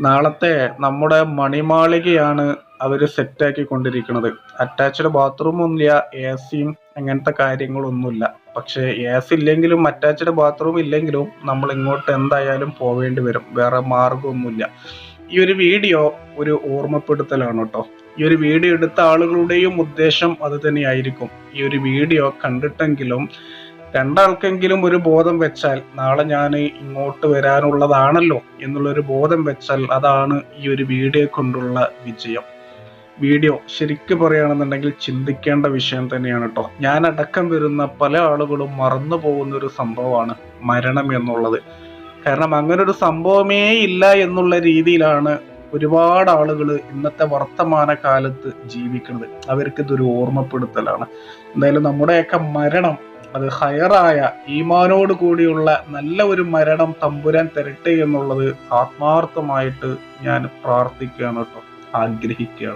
നാളത്തെ നമ്മുടെ മണിമാളികയാണ് അവർ സെറ്റാക്കി കൊണ്ടിരിക്കുന്നത് അറ്റാച്ച്ഡ് ബാത്റൂം ഒന്നുമില്ല എ സിയും അങ്ങനത്തെ കാര്യങ്ങളൊന്നുമില്ല. പക്ഷേ എ സി ഇല്ലെങ്കിലും അറ്റാച്ച്ഡ് ബാത്റൂം ഇല്ലെങ്കിലും നമ്മൾ ഇങ്ങോട്ട് എന്തായാലും പോവേണ്ടി വരും. വേറെ മാർഗമൊന്നുമില്ല ഈ ഒരു വീഡിയോ ഒരു ഓർമ്മപ്പെടുത്തലാണ് കേട്ടോ. ഈ ഒരു വീഡിയോ എടുത്ത ആളുകളുടെയും ഉദ്ദേശം അത് തന്നെയായിരിക്കും. ഈ ഒരു വീഡിയോ കണ്ടിട്ടെങ്കിലും രണ്ടാൾക്കെങ്കിലും ഒരു ബോധം വെച്ചാൽ നാളെ ഞാൻ ഇങ്ങോട്ട് വരാനുള്ളതാണല്ലോ എന്നുള്ളൊരു ബോധം വെച്ചാൽ അതാണ് ഈ ഒരു വീഡിയോ കൊണ്ടുള്ള വിജയം. വീഡിയോ ശരിക്കും പറയുകയാണെന്നുണ്ടെങ്കിൽ ചിന്തിക്കേണ്ട വിഷയം തന്നെയാണ് കേട്ടോ ഞാൻ അടക്കം വരുന്ന പല ആളുകളും മറന്നു പോകുന്ന ഒരു സംഭവമാണ് മരണം എന്നുള്ളത്. കാരണം അങ്ങനെ ഒരു സംഭവമേ ഇല്ല എന്നുള്ള രീതിയിലാണ് ഒരുപാട് ആളുകൾ ഇന്നത്തെ വർത്തമാന കാലത്ത് ജീവിക്കുന്നത്. അവർക്ക് ഇതൊരു ഓർമ്മപ്പെടുത്തലാണ്. എന്തായാലും നമ്മുടെയൊക്കെ മരണം അത് ഹയറായ ഈമാനോട് കൂടിയുള്ള നല്ല ഒരു മരണം തമ്പുരാൻ തരട്ടെ എന്നുള്ളത് ആത്മാർത്ഥമായിട്ട് ഞാൻ പ്രാർത്ഥിക്കുകയാണ് കേട്ടോ ആഗ്രഹിക്കുകയാണ്.